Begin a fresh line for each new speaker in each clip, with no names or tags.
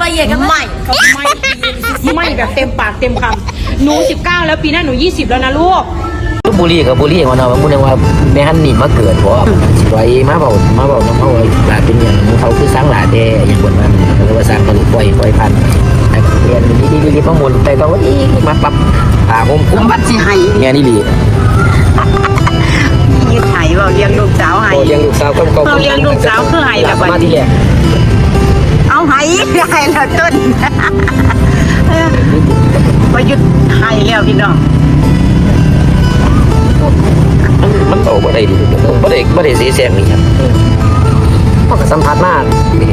ว่าเย่กันไหม
เขาไม่ไม่แบบเต็มปากเต็มคำหนูสิบเก้าแล้วปีหน้าหนูยี่สิบแล้วนะลูก
บุรีกับบุรีของเราพูดว่าแม่ฮันนี่มาเกิดเพราะสิไว้มาเบามาเบาน้องเขาหลานเป็นอย่างเขาคือสร้างหลานแด่อย่างบนนั้นหรือว่าสร้างผลิตปล่อยปล่อยพันธุ์เรียนดีดีดีข้อมูลไปก็ว่าอีมาปรับป่าผมคุ้ม
บัดสิให้
เนี่ยนี่ดี
มีไห้บ่เลี้ยงลูกสาวให้
โอ้เลี้ยงลูกสาวก็
เขาเลี้ยงลูกสาวคือให้ล่ะบัด ประยุทธ์ให้แล้วพี่น้อง
มันโตบ่ได้ดีบ่ได้บ่ได้เสียแสงนี่ครับก็สัมผัสมาก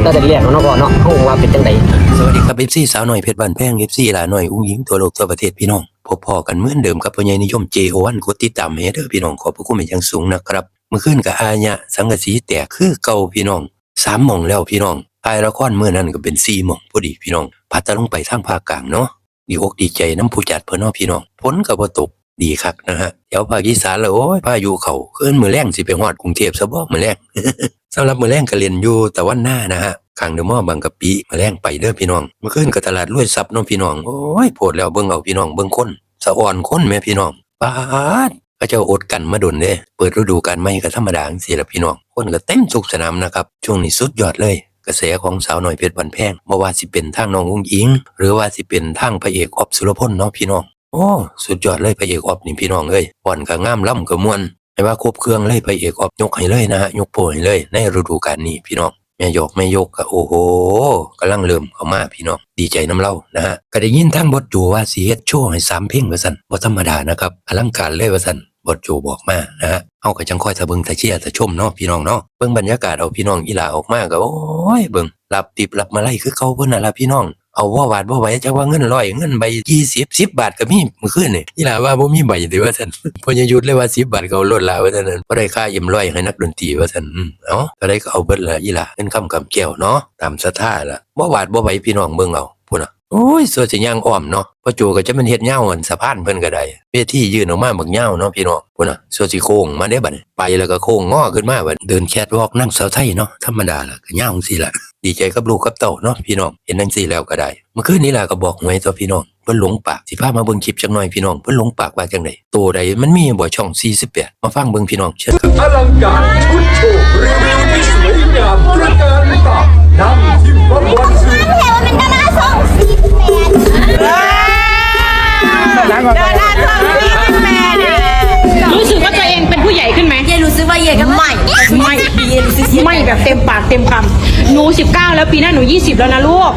ตั้งแต่แรกเนาะก่อนเนาะเขาว่าเป็นจังได
สวัสดีครับเอฟซีสาวหน่อยเพชรบ้านแพงเอฟซีหลาหน่อยอุ้งยิงตัวโลกตัวประเทศพี่น้องพบพอกันเหมือนเดิมกับพ่อใหญ่นิยมเจโอวันกดติดตามให้เด้อพี่น้องขอบพระคุณเป็นอย่างสูงนะครับเมื่อคืนกับอาญะสังกะสีแตกคือเก่าพี่น้องสามหม่องแล้วพี่น้อง ทายละครเมื่อนั้นก็เป็นสี่หม่องพอดีพี่น้อง พัดตะลงไปทางภาคกลางเนาะดีอกดีใจน้ำผู้จัดเพิ่นเนาพี่น้องฝนก็บ่ตกดีคักนะฮะเดี๋ยวภาคอีสานแล้วโอ้ยพายุเข้าคืนมือแรงสิไปฮอดกรุงเทพซะบ่มือแรงสำหรับมือแรงก็เรียนอยู่แต่วันหน้านะฮะข้างเดอมอว์บางกะปิมือแรงไปเด้อพี่น้องเมื่อคืนก็ตลาดรวยทรัพย์เน้องพี่น้องโอ้ยโพดแล้วเบิ่งเอาพี่น้องเบิ่งคนสะอ่อนคนแม่พี่น้องปาดก็เจ้าอดกันมาดนเด้เปิดฤดูกาลใหม่ก็ธรรมดาจังซี่ล่ะพี่น้องคนก็เต็มสุกสนามนะครับช่วงนี้สุดยอดเลย กระแสของสาวหน่อยเพชรบันแพงบ่ว่าสิเป็นทางน้องอุ้งอิง หรือว่าสิเป็นทางพระเอกออบสุรพลเนาะพี่น้องโอ้สุดยอดเลยพระเอกออบนี่พี่น้องเอ้ยป้อนก็งามล่ำก็ม่วนให้ว่าครบเครื่องเลยพระเอกออบยกให้เลยนะฮะยกโปรให้เลย ในฤดูกาลนี้พี่น้องแม่ยกแม่ยกก็โอ้โหกำลังเริ่มเข้ามาพี่น้องดีใจน้ำเล่านะฮะก็ได้ยินทางบทจูว่าสิเฮ็ดโชว์ให้สามเพลงว่าซั่นบ่ธรรมดานะครับอลังการเลยว่าซั่น บทจูบอกมานะฮะเฮาก็จังค่อยตะเบิงตะเชียร์ตะชมเนาะพี่น้องเนาะเบิ่งบรรยากาศเอาพี่น้องอีหลาออกมาก็โอ้ยเบิ่งรับติบรับมาไล่คือเก่าเพิ่นน่ะล่ะพี่น้องเอาว่าบาทว่าไหวจักว่าเงินร้อยเงินใบยี่สิบสิบบาทก็มีมื่อคืนนี่อีหล่าว่าบ่มีใบติว่าซั่นพอจะหยุดเลยว่าสิบบาทก็เอาลดละว่าซั่นนั้นบ่ได้ค่าเอ็มร้อยให้นักดนตรีว่าซั่นอืมเอ้าก็ได้ก็เอาเบิดละอีหลาเป็นคำกำแก้วเนาะตามศรัทธาล่ะบ่บาทบ่ไหวพี่น้องเบิ่งเอา โอ้ยส่วยสิย่างอ้อมเนาะพอจูก็จะมันเฮ็ดเหย้าอันสะพานเพิ่นก็ได้เวทียืนออกมาบักเหย้าเนาะพี่น้องพุ่นน่ะส่วยสิโค้งมาได้บัดไปแล้วก็โค้งงอขึ้นมาบัดเดินแคทวอล์กนั่งสาวไทยเนาะธรรมดาล่ะก็เหย้าจังซี่ล่ะดีใจกับลูกกับเต่าเนาะพี่น้องเห็นจังซี่แล้วก็ได้ เมื่อคืนนี้ล่ะก็บอกหวยตัวพี่น้องเพิ่นหลงปากสิพามาเบิ่งคลิปจักหน่อยพี่น้องเพิ่นหลงปากว่าจังไดตัวใดมันมีบ่ช่อง 48 มาฟังเบิ่งพี่น้องเชิญครับ
อลังการชุดโชว์ 19
แล้
วปีหน้าหนู 20 แล้วนะลูก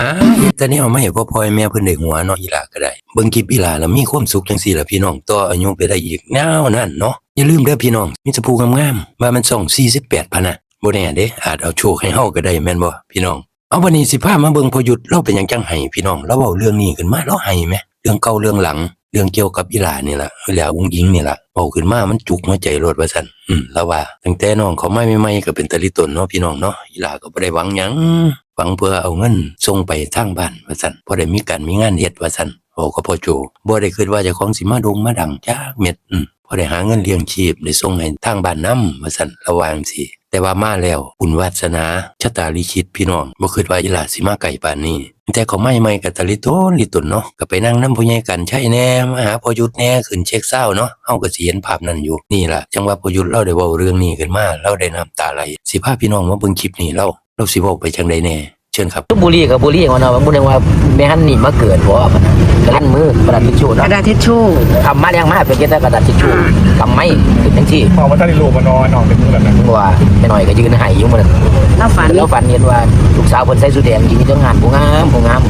อ้าแต่เนี่ยไม่เห็นพ่อพ่อแม่เพิ่นได้หัวเนาะอีหลาก็ได้เบิ่งคลิปอีหลาแล้วมีความสุขจังซี่ล่ะพี่น้องต่ออายุไปได้อีกแนวนั่นเนาะอย่าลืมเด้อพี่น้องมีแต่ผู้งามๆว่ามันส่อง48พันน่ะบ่แน่เด้อาจเอาโชคให้เฮาก็ได้แม่นบ่พี่น้อง เอาวันนี้สิพามาเบิ่งพอหยุดเราเป็นหยังจังไห้พี่น้องเราเว้าเรื่องนี้ขึ้นมาเราไห้ไหมเรื่องเก่าเรื่องหลัง เรื่องเกี่ยวกับอีหลานี่ล่ะเวลาอุ้งอิงนี่ล่ะเว้าขึ้นมามันจุกหัวใจโลดว่าซั่นอืมแล้วว่าตั้งแต่น้องเขาไม่ใหม่ๆก็เป็นตะลิตนเนาะพี่น้องเนาะอีหลาก็บ่ได้หวังหยังหวังเพื่อเอาเงินส่งไปทางบ้านว่าซั่นบ่ได้มีการมีงานเฮ็ดว่าซั่นโอ้ก็พอโจบ่ได้คิดว่าเจ้าของสิมาดงมาดังจักเม็ดอืมพอได้หาเงินเลี้ยงชีพได้ส่งให้ทางบ้านนำว่าซั่นระวังสิ แต่ว่ามาแล้วบุญวาสนาชะตาลิขิตพี่น้องบ่คิดว่าอีหลาสิมาไก่ปานนี้ แต่เขาไม่ไม่กับตะลิโตนลิตุนเนาะก็ไปนั่งน้ำผู้ใหญ่กันใช่แน่มาหาพอยุทธแน่ขึ้นเช็คเศร้าเนาะเฮาก็สิเห็นภาพนั้นอยู่นี่ล่ะจังว่าพอยุทธเราได้เว้าเรื่องนี้ขึ้นมาเราได้น้ำตาไหลสิพาพี่น้องมาเบิ่งคลิปนี้เราเราสิเว้าไปจังไดแน่ เชิญครับ
บุรีกับบุรีของเราพูดว่าแม่ฮันนี่มาเกิดเพราะกระดันมือกระดาษทิชชู่
ก
เนาะ
ระดาษทิชชู่
ทำมาเรียงมาเป็นแค่กระดาษทิชชู่ทำไม่เป็นทั้งที่
พอมาตั้งในโลกมานอนนอนเป็นมือแบบนั้น
ว่าแม่หน่อยก็ยืนให้อยู่มัน
แล้วฝัน
แล้วฝันเห็นว่าลูกสาวคนใส่สุดแดงจริงๆจังงานผู้งามผู้งาม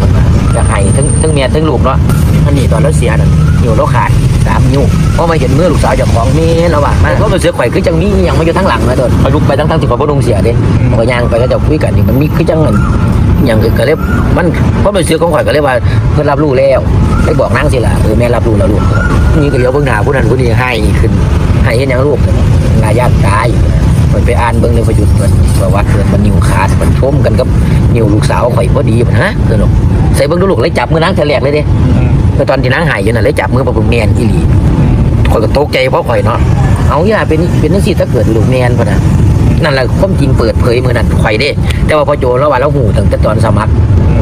จะให้ทั้งทั้งเมียทั้งลูกเนาะอันนี้ตอนเราเสียน่ะนิ้วเราขาด สามนิ้วเพราะมาเห็นมือลูกสาวเจากของมีระหว่างมาก็เป็นเสือข่อยคือจังมีอย่างมาอยู่ทั้งหลังนะตอนคอยลุกไปทั้งทั้งที่คอยบ่ลงเสียเด้ก็ย่างไปก็จะคุยกันนี่มันมีคือจังเงินอย่างอื่นก็เลยมันเพราะเป็นเสือของข่อยก็เลยว่าเพิ่นรับรู้แล้วได้บอกนางสิล่ะเออแม่รับรู้แล้วลูกนี่ก็เดี๋ยวเบิ่งหน้าผู้นั้นผู้นี้ให้ขึ้นให้เห็นหยังลูกงาญาติตายมันไปอ่านเบิ่งในประยุทธ์มันว่าว่าเกิดมันนิ้วขาดมันชมกันกับนิ้วลูกสาวข่อยพอดีมันฮะเด้อเนาะ ส่เบิ่งดูลูกเลยจับมือนางเธอแรกเลยเด้แต่ตอนที่นางหายอยู่น่ะเลยจับมือปะปึงแมนอีหลีข่อยก็ตกใจเพราะข่อยเนาะเอาอีหล่ะเป็นเป็นจังซี่ถ้าเกิดลูกแมนพุ่นน่ะนั่นแหละความจริงเปิดเผยมื้อนั้นข่อยเด้ แต่ว่าพอโจแล้วว่าเราหูตั้งแต่ตอนสมัคร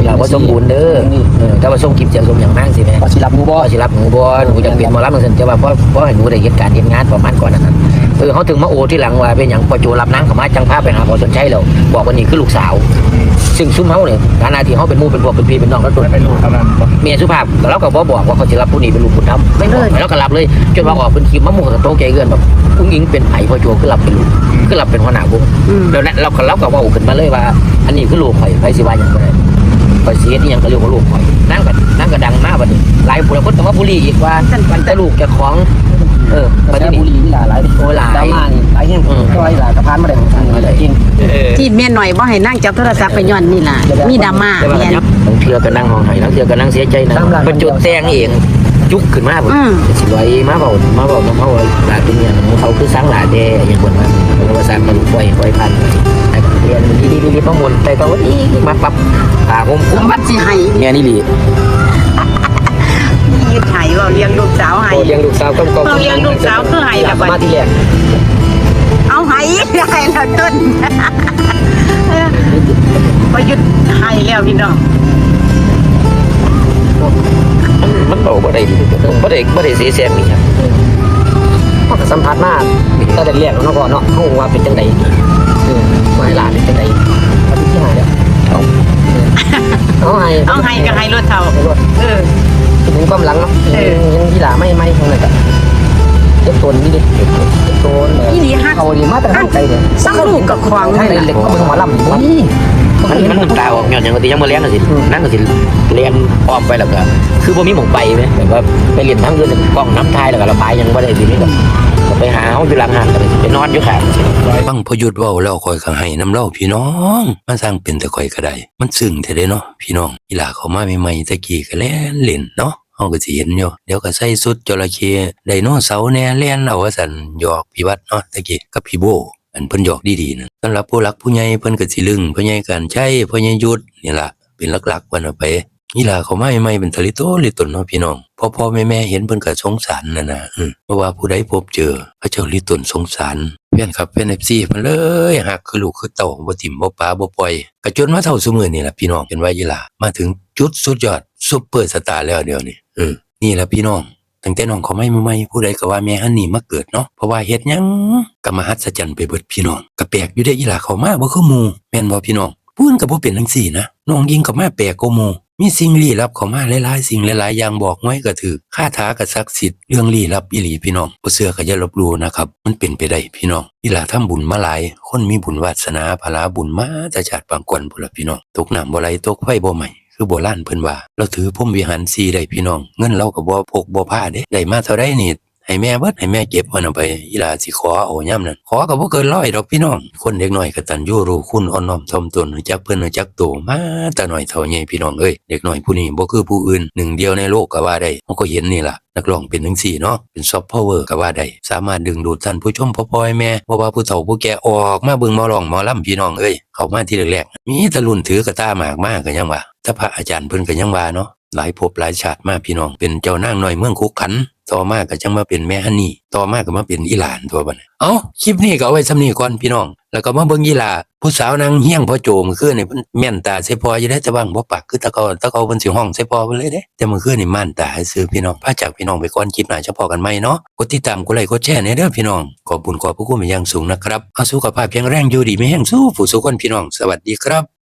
เราบ่สมบูรณ์เด้อเออแต่ว่าส่งคลิปเสียงส่งอย่างนั่งสิแม่
พอสิรับหมูบ่
บ่สิรับหนูบ่หนูจะเปลี่ยนหมอลำจังซั่นแต่ว่าเพราะเพราะให้หนูได้เฮ็ดการเฮ็ดงานประมาณก่อนนั้น เออเขาถึงมาโอที่หลังว่าเป็นหยังพอโจรับนางเข้ามาจังพาไปหาหมอสนชัยแล้วบอกว่านี่คือลูกสาว ซึ่งซุมเฮาเนี่ยฐานะที่เฮาเป็นหมู่เป็นพวกเป็นพี่เป็นน้องกันตัว
ไม่รู้เท่านั้นบ่
เมียสุภาพเราก็บ่บอกว่าเขาสิรับผู้นี้เป็นลูกบุญธรรมไม่เลยแล้วก็รับเลยจนว่าออกเป็นคลิปมะม่วงกับโตใจเกินแบบผู้หญิงเป็นไผพอโจคือรับเป็นลูกคือรับเป็นหัวหน้าวงแล้วนั้นเราก็เราก็เว้าขึ้นมาเลยว่า อันนี้คือลูกข่อยไผสิว่าหยังบ่ได้ข่อยสิเฮ็ดอีหยังก็เรียกว่าลูกข่อยนั่งก็นั่งก็ดังมากบัดนี้หลายผู้หลายคนก็มาบุรีอีกว่ามันแต่ลูกเจ้าของ เออ
ปั
บั
ญ
ด
ญา
นี้
บุรีนี่หลายหลาย
โอ้หลาย
ดราม่านี่หลายแห่งก็หลายสะพานมาได้ของทางนี้จริง
ที่แม่หน่อยบ่ให้นั่งจับโทรศัพท์ไปย้อนนี่ล่ะมีดราม่า
แต่ว่า
แม่น
บางเทื่อก็นั่งห้องไห้บางเทื่อก็นั่งเสียใจนะเป็นจุดแซงเองจุกขึ้นมาพุ่น
อืม
สิไว้มาเบามาเบาน้ำเขาลาเป็นเนี่ยของเขาคือสร้างหลาแดอย่างคนนั้นเพราะว่าสร้างมาดูปล่อยปล่อยพันธุ์ไอ้ก็เรียนดีดีดีดีประมวลแต่ก็ว่าดีมาปรับตาผมคุ้ม
วัดสิให้
เนี่ยนี่ดี
สาวคือให้ล่ะบัด
มาที่แรก
เอาให้ให้แล้วต้นประยุทธ์ให้แล้วพี่น้อง
มันเบาบ่ได้บ่ได้บ่ได้เสียแซงนี่ครับ
ก็สัมผัสมากตั้งแต่แรกแล้วเนาะพ่อเนาะเฮาว่าเป็นจังได๋เออมาให้หลานเป็นจังได๋เอาที่หาแล้วเอาเอาให้
เอาให้ก็ให้รถเท่าเออ
ถึงความหลังเนาะ
เออ
ยังกีฬาไม่ไม่ทางนั้นก็เจ็บตัวนี่ดิเจ็บตัวเจ็บตัว
อีหลีฮัก
เขาดีมาแต่ทางไกลเนี่ย
สักลูกกับควาง
ไทย
นี่ล่ะ
เล็กก็เบิ่งหมอลำนี่
มันมันน้ำตาออกย้อนอย่างว่าที่ยังบ่เลี้ยงก็สินั่นก็สิเรียนอ้อมไปแล้วก็คือบ่มีหม่องไปแม่แบบว่าไปเรียนทั้งคืนกล้องน้ำทายแล้วก็ระบายยังบ่ได้สิมีแบบไปหาเฮาอยู่หลังห้าไปนอนอยู่ข้าง
ฟังพยุดว้าแล้วคอยขังให้น้ำเล่าพี่น้องมันสร้างเป็นแต่คอยก็ได้ มันซึ้งแท้เด้เนาะพี่น้องอีหลาเขามาใหม่ๆตะกี้ก็แล่นเล่นเนาะ เฮาก็สิเห็นอยู่เดี๋ยวก็ใส่สุดจระเข้ไดโนเสาร์แน่แล่นเอาว่าซั่นหยอกพี่วัดเนาะตะกี้กับพี่โบอันเพิ่นหยอกดีๆนะสำหรับผู้หลักผู้ใหญ่เพิ่นก็สิลึงผู้ใหญ่การใช้ผู้ใหญ่ยุดนี่ล่ะเป็นหลักๆวันเอาไปนี่ล่ะเขาไมาใหม่เป็นทะลิโตลิตนเนาะพี่น้องพ่อพ่อแม่แม่เห็นเพิ่นก็สงสารนั่นน่ะอืมเพราะว่าผู้ใดพบเจอพระเจ้าลิตนสงสารเพื่อนครับเพื่อน FC เพิ่นเลยหักคือลูกคือเต่าบ่ถิ่มบ่ปาบ่ปล่อยก็จนมาเท่าซุมื้อนี่ล่ะพี่น้องเป็นว่าอีหล่ามาถึงจุดสุดยอดซุปเปอร์สตาร์แล้วเดี๋ยวนี้ อืมนี่แหละพี่น้องตั้งแต่น้องเขาไม่มาใหม่ผู้ใดก็ว่าแม่ฮันนี่มาเกิดเนาะเพราะว่าเฮ็ดยังก็มหัศจรรย์ไปเบิดพี่น้องก็แปลกอยู่ได้อีหล่าเขามาบ่คือหมู่แม่นบ่พี่น้องพูนก็บ่เป็นจังซี่นะน้องยิงก็มาแปลกกว่าหมู่มีสิ่งลี้ลับเข้ามาหลายๆสิ่งหลายๆอย่างบอกไว้ก็ถือคาถาก็ศักดิ์สิทธิ์เรื่องลี้ลับอีหลีพี่น้องบ่เชื่อก็อย่าลบลู่นะครับ มันเป็นไปได้พี่น้องอีหล่าทำบุญมาหลาย คนมีบุญวาสนาภาลาบุญมาแต่ชาติปางก่อนพุ่นล่ะพี่น้องตกน้ำบ่ไหลตกไฟบ่ไหม้ คือโบราณเพิ่นว่า เราถือพุ่มวิหารสีได้พี่น้อง เงินเราก็บ่พกบ่พาเด้ได้มาเท่าไดนี่ ให้แม่เบิดให้แม่เก็บมันเอาไปอีหลาสิขอเอาย่ำนั้นขอก็บ่เกินร้อยดอกพี่น้อง คนเด็กน้อยกตัญญูรู้คุณอ่อนน้อมถ่อมตนจักเพิ่นจักโตมาแต่น้อยเท่าใหญ่พี่น้องเอ้ยเด็กน้อยผู้นี้บ่คือผู้อื่นหนึ่งเดียวในโลกก็ว่าได้มันก็เห็นนี่ล่ะนักร้องเป็นจังซี่เนาะเป็นซอฟต์พาวเวอร์ก็ว่าได้สามารถดึงดูดท่านผู้ชมพ่อพ่อแม่บ่ว่าผู้เฒ่าผู้แก่ออกมาเบิ่งมอร้องมอล่ำพี่น้องเอ้ยเขามาที่แรกๆมีตะรุ่นถือกระตาหมากมากก็ยังว่าถ้าพระอาจารย์เพิ่นก็ยังว่าเนาะ หลายภพหลายชาติมากพี่น้อง เป็นเจ้านางหน้อยเมืองคุกขัน ต่อมาก็จังมาเป็นแม่ฮันนี่ ต่อมาก็มาเป็นอีหลานตัวบันเอ้าคลิปนี้ก็เอาไว้สำนี้ก่อนพี่น้อง แล้วก็มาเบิ่งอีหลาผู้สาวนางเฮี้ยงพ่อโจมื้อคืนนี่เม่นแม่นตาใส่พออยู่ได้แต่ว่างบ่ปากคือตะกาแตะกาเพิ่นสิห้องใส่พอเพิ่นเลยเด้ แต่มื้อคืนนี่ม่านตาให้ซื้อพี่น้องพาจากพี่น้องไปก่อนคลิปหน้าจะพอกันใหม่เนาะกดติดตามกดไลค์กดแชร์ให้เด้อพี่น้องขอบคุณขอบพระคุณเป็นอย่างสูงนะครับเอาสุขภาพแข็งแรงอยู่ดีมีแห้งสู้ผู้สุขคนพี่น้องสวัสดีครับ